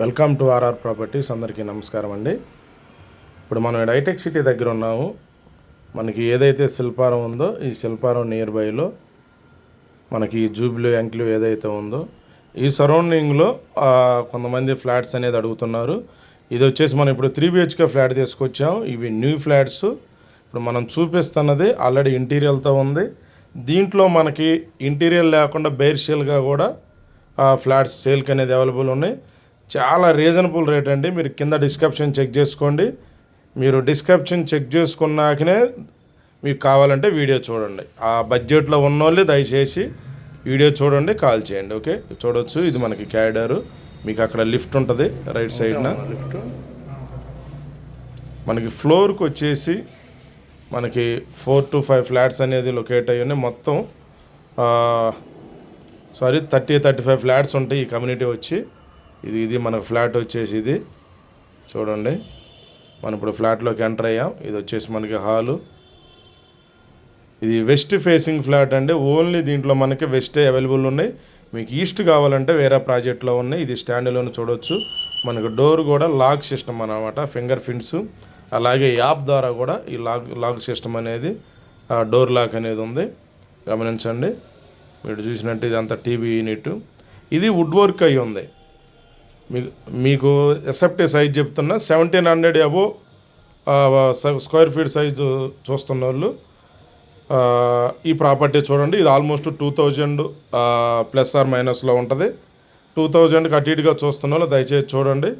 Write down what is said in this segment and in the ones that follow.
Welcome to RR properties అందరికీ నమస్కారం అండి. ఇప్పుడు మనం హైటెక్ సిటీ దగ్గర ఉన్నాము. మనకి ఏదైతే శిల్పారం ఉందో ఈ శిల్పారం నియర్ బైలో మనకి జూబ్లీ యాంక్లు ఏదైతే ఉందో ఈ సరౌండింగ్లో కొంతమంది ఫ్లాట్స్ అనేది అడుగుతున్నారు. ఇది వచ్చేసి మనం ఇప్పుడు త్రీ బిహెచ్కే ఫ్లాట్ తీసుకొచ్చాము. ఇవి న్యూ ఫ్లాట్స్ ఇప్పుడు మనం చూపిస్తున్నది ఆల్రెడీ ఇంటీరియర్తో ఉంది. దీంట్లో మనకి ఇంటీరియర్ లేకుండా బేర్షియల్గా కూడా ఫ్లాట్స్ సేల్కి అనేది అవైలబుల్ ఉన్నాయి. చాలా రీజనబుల్ రేట్ అండి. మీరు కింద డిస్క్రిప్షన్ చెక్ చేసుకోండి. మీరు డిస్క్రిప్షన్ చెక్ చేసుకున్నాకనే మీకు కావాలంటే వీడియో చూడండి. ఆ బడ్జెట్లో ఉన్నోళ్ళు దయచేసి వీడియో చూడండి కాల్ చేయండి ఓకే చూడొచ్చు. ఇది మనకి క్యారిడారు మీకు అక్కడ లిఫ్ట్ ఉంటుంది రైట్ సైడ్న లిఫ్ట్ మనకి ఫ్లోర్కి వచ్చేసి మనకి ఫోర్ టు ఫైవ్ ఫ్లాట్స్ అనేది లొకేట్ అయ్యి ఉన్నాయి. మొత్తం sorry thirty thirty five flats ఉంటాయి ఈ కమ్యూనిటీ వచ్చి. ఇది ఇది మనకు ఫ్లాట్ వచ్చేసి ఇది. చూడండి. మనం ఇప్పుడు ఫ్లాట్లోకి ఎంటర్ అయ్యాం. ఇది వచ్చేసి మనకి హాలు. ఇది వెస్ట్ ఫేసింగ్ ఫ్లాట్ అండి. ఓన్లీ దీంట్లో మనకి వెస్టే అవైలబుల్ ఉన్నాయి. మీకు ఈస్ట్ కావాలంటే వేరే ప్రాజెక్ట్లో ఉన్నాయి. ఇది స్టాండ్లోనే చూడొచ్చు. మనకు డోర్ కూడా లాక్ సిస్టమ్ అనమాట ఫింగర్ ప్రింట్స్. అలాగే యాప్ ద్వారా కూడా ఈ లాక్ లాక్ సిస్టమ్ అనేది డోర్ లాక్ అనేది ఉంది. గమనించండి. మీరు చూసినట్టు ఇదంతా టీవీ యూనిట్. ఇది వుడ్ వర్క్ అయి ఉంది. మీకు మీకు ఎస్ఎఫ్టీ సైజ్ చెప్తున్నా seventeen hundred above square feet size చూస్తున్న వాళ్ళు ఈ ప్రాపర్టీ చూడండి ఇది almost two thousand plus or మైనస్లో ఉంటుంది. టూ థౌజండ్కి అటు ఇటుగా చూస్తున్న వాళ్ళు దయచేసి చూడండి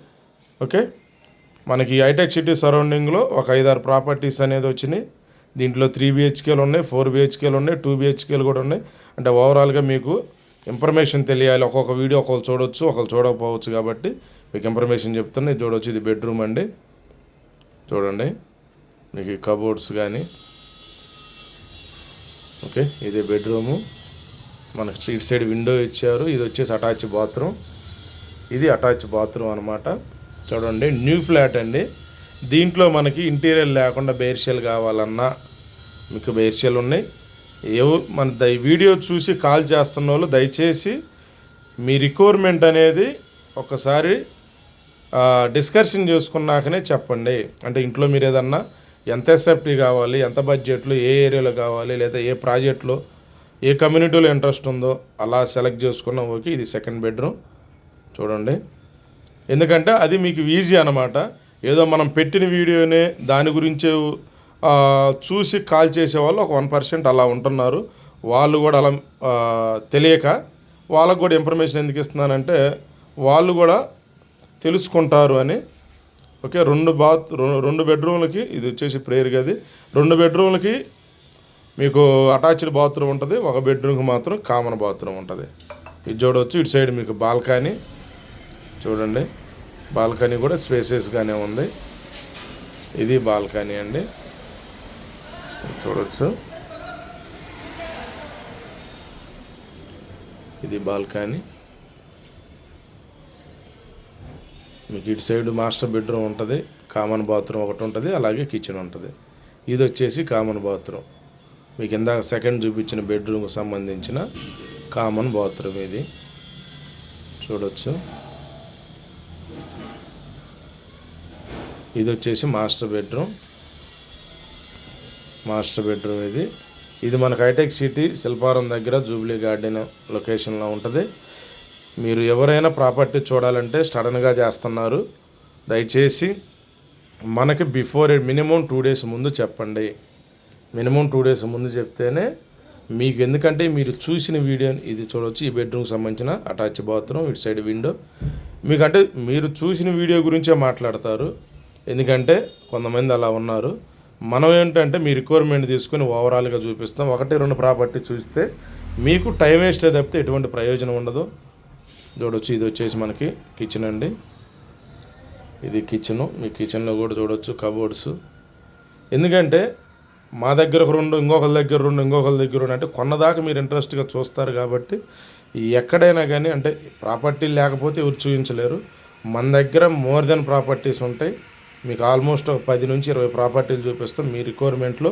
ఓకే? మనకి హైటెక్ సిటీ సరౌండింగ్లో ఒక ఐదారు ప్రాపర్టీస్ అనేది వచ్చినాయి. దీంట్లో త్రీ బిహెచ్కేలు ఉన్నాయి ఫోర్ బిహెచ్కేలు ఉన్నాయి టూ బిహెచ్కేలు కూడా ఉన్నాయి. అంటే ఓవరాల్గా మీకు ఇన్ఫర్మేషన్ తెలియాలి. ఒక్కొక్క వీడియో ఒకరు చూడొచ్చు ఒకరు చూడకపోవచ్చు కాబట్టి మీకు ఇన్ఫర్మేషన్ చెప్తున్నా. ఇది చూడొచ్చు ఇది బెడ్రూమ్ అండి. చూడండి. మీకు ఈ కబోర్డ్స్ కానీ ఓకే ఇది బెడ్రూము మనకు సీట్ సైడ్ విండో ఇచ్చారు. ఇది వచ్చేసి అటాచ్ బాత్రూమ్ ఇది అటాచ్ బాత్రూమ్ అనమాట చూడండి న్యూ ఫ్లాట్ అండి. దీంట్లో మనకి ఇంటీరియర్ లేకుండా బేర్షియల్ కావాలన్నా మీకు బేర్షియల్ ఉన్నాయి. ఏవో మన ద- వీడియో చూసి కాల్ చేస్తున్న వాళ్ళు దయచేసి మీ రిక్వైర్మెంట్ అనేది ఒకసారి డిస్కషన్ చేసుకున్నాకనే చెప్పండి. అంటే ఇంట్లో మీరు ఏదన్నా ఎంత ఎస్ఎఫ్టీ కావాలి ఎంత బడ్జెట్లో ఏ ఏరియాలో కావాలి లేదా ఏ ప్రాజెక్ట్లో ఏ కమ్యూనిటీలో ఇంట్రెస్ట్ ఉందో అలా సెలెక్ట్ చేసుకున్నా ఓకే ఇది సెకండ్ బెడ్రూమ్. చూడండి. ఎందుకంటే అది మీకు ఈజీ అనమాట ఏదో మనం పెట్టిన వీడియోనే దాని గురించే చూసి కాల్ చేసే వాళ్ళు ఒక వన్ పర్సెంట్ అలా ఉంటున్నారు. వాళ్ళు కూడా అలా తెలియక వాళ్ళకు కూడా ఇన్ఫర్మేషన్ ఎందుకు ఇస్తున్నానంటే వాళ్ళు కూడా తెలుసుకుంటారు అని. ఓకే రెండు బాత్ రెండు బెడ్రూమ్లకి ఇది వచ్చేసి ప్రేయర్ గది. రెండు బెడ్రూమ్లకి మీకు అటాచ్డ్ బాత్రూమ్ ఉంటుంది ఒక బెడ్రూమ్కి మాత్రం కామన్ బాత్రూమ్ ఉంటుంది. ఇది చూడవచ్చు ఇటు సైడ్ మీకు బాల్కనీ. చూడండి బాల్కనీ కూడా స్పేసెస్గానే ఉంది. ఇది బాల్కనీ అండి. చూడవచ్చు ఇది బాల్కనీ. మీకు ఇటు సైడ్ మాస్టర్ బెడ్రూమ్ ఉంటుంది కామన్ బాత్రూమ్ ఒకటి ఉంటుంది అలాగే కిచెన్ ఉంటుంది. ఇది వచ్చేసి కామన్ బాత్రూమ్. మీకు ఇందాక సెకండ్ చూపించిన బెడ్రూమ్కి సంబంధించిన కామన్ బాత్రూమ్ ఇది. చూడొచ్చు. ఇది వచ్చేసి మాస్టర్ బెడ్రూమ్. మాస్టర్ బెడ్రూమ్ ఇది. ఇది మన హైటెక్ సిటీ శిల్పారం దగ్గర జూబ్లీ గార్డెన్ లొకేషన్లో ఉంటుంది. మీరు ఎవరైనా ప్రాపర్టీ చూడాలంటే సడన్గా చేస్తున్నారు. దయచేసి మనకి బిఫోర్ మినిమం టూ డేస్ ముందు చెప్పండి. మినిమం టూ డేస్ ముందు చెప్తేనే మీకు ఎందుకంటే మీరు చూసిన వీడియోని ఇది చూడవచ్చు ఈ బెడ్రూమ్కి సంబంధించిన అటాచ్ బాత్రూమ్ ఇటు సైడ్ విండో. మీకంటే మీరు చూసిన వీడియో గురించే మాట్లాడతారు. ఎందుకంటే కొంతమంది అలా ఉన్నారు. మనం ఏంటంటే మీ రిక్వైర్మెంట్ తీసుకొని ఓవరాల్గా చూపిస్తాం. ఒకటి రెండు ప్రాపర్టీ చూస్తే మీకు టైం వేస్ట్ తప్పితే ఎటువంటి ప్రయోజనం ఉండదు. చూడొచ్చు ఇది వచ్చేసి మనకి కిచెన్ అండి. ఇది కిచెను మీ కిచెన్లో కూడా చూడొచ్చు కబోర్డ్స్ ఎందుకంటే మా దగ్గర ఒక రెండు ఇంకొకరి దగ్గర రెండు ఇంకొకరి దగ్గర రెండు అంటే కొన్నదాకా మీరు ఇంట్రెస్ట్గా చూస్తారు కాబట్టి ఎక్కడైనా కానీ అంటే ప్రాపర్టీ లేకపోతే ఎవరు చూపించలేరు మన దగ్గర మోర్ దెన్ ప్రాపర్టీస్ ఉంటాయి. మీకు ఆల్మోస్ట్ పది నుంచి ఇరవై ప్రాపర్టీలు చూపిస్తాం. మీ రిక్వైర్మెంట్లో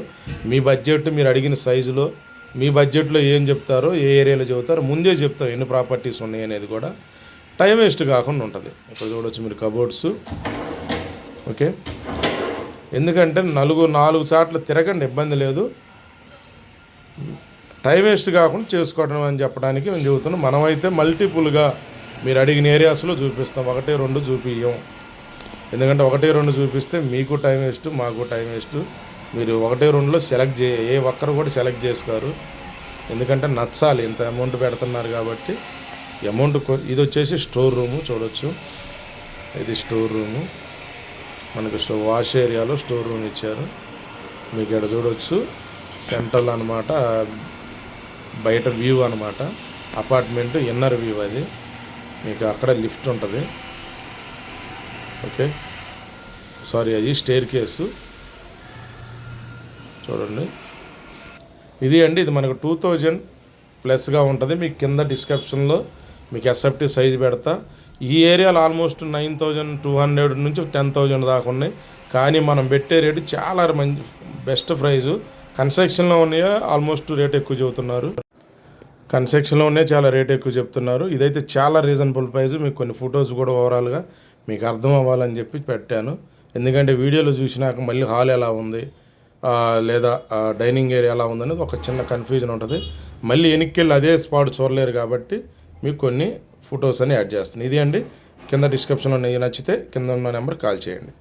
మీ బడ్జెట్ మీరు అడిగిన సైజులో మీ బడ్జెట్లో ఏం చెప్తారో ఏ ఏరియాలో చెబుతారో ముందే చెప్తాం ఎన్ని ప్రాపర్టీస్ ఉన్నాయి అనేది కూడా. టైం వేస్ట్ కాకుండా ఉంటుంది. ఇక్కడ చూడొచ్చు మీరు కబోర్డ్స్ ఓకే ఎందుకంటే నలుగు నాలుగు చాట్ల తిరగండి ఇబ్బంది లేదు. టైం వేస్ట్ కాకుండా చేసుకోవడం అని చెప్పడానికి మేము చెబుతున్నాం. మనమైతే మల్టిపుల్గా మీరు అడిగిన ఏరియాస్లో చూపిస్తాం. ఒకటి రెండు చూపియ్యం. ఎందుకంటే ఒకటే రెండు చూపిస్తే మీకు టైం వేస్ట్ మాకు టైం వేస్ట్ మీరు ఒకటే రెండులో సెలెక్ట్ చే ఏ ఒక్కరు కూడా సెలెక్ట్ చేసుకోరు. ఎందుకంటే నచ్చాలి ఇంత అమౌంట్ పెడుతున్నారు కాబట్టి అమౌంట్ ఇది వచ్చేసి స్టోర్ రూము చూడొచ్చు. ఇది స్టోర్ రూము మనకు స్టో వాష్ ఏరియాలో స్టోర్ రూమ్ ఇచ్చారు. మీకు ఇక్కడ చూడొచ్చు. సెంట్రల్ అనమాట బయట వ్యూ అనమాట అపార్ట్మెంట్ ఇన్నర్ వ్యూ అది. మీకు అక్కడ లిఫ్ట్ ఉంటుంది. ఓకే. సారీ అది స్టేర్ కేసు. చూడండి. ఇది అండి ఇది మనకు టూ థౌజండ్ ప్లస్గా ఉంటుంది. మీకు కింద డిస్క్రిప్షన్లో మీకు ఎస్ఎఫ్టీ సైజ్ పెడతా. ఈ ఏరియాలో almost nine thousand two hundred నుంచి టెన్ థౌజండ్ దాకా ఉన్నాయి. కానీ మనం పెట్టే రేటు చాలా మంచి బెస్ట్ ప్రైజు. కన్స్ట్రక్షన్లో ఉన్నాయో? ఆల్మోస్ట్ రేట్ ఎక్కువ చెబుతున్నారు. కన్స్ట్రక్షన్లో ఉన్నాయి? చాలా రేట్ ఎక్కువ చెప్తున్నారు. ఇదైతే చాలా రీజనబుల్ ప్రైజు. మీకు కొన్ని ఫొటోస్ కూడా ఓవరాల్గా మీకు అర్థం అవ్వాలని చెప్పి పెట్టాను. ఎందుకంటే వీడియోలో చూసినాక మళ్ళీ హాల్ ఎలా ఉంది లేదా డైనింగ్ ఏరియా ఎలా ఉందనేది ఒక చిన్న కన్ఫ్యూజన్ ఉంటుంది. మళ్ళీ వెనక్కి అదే స్పాట్ చూడలేరు కాబట్టి మీకు కొన్ని ఫొటోస్ అని యాడ్ చేస్తాను. ఇది అండి. కింద డిస్క్రిప్షన్లో నచ్చితే కింద ఉన్న నెంబర్ కాల్ చేయండి.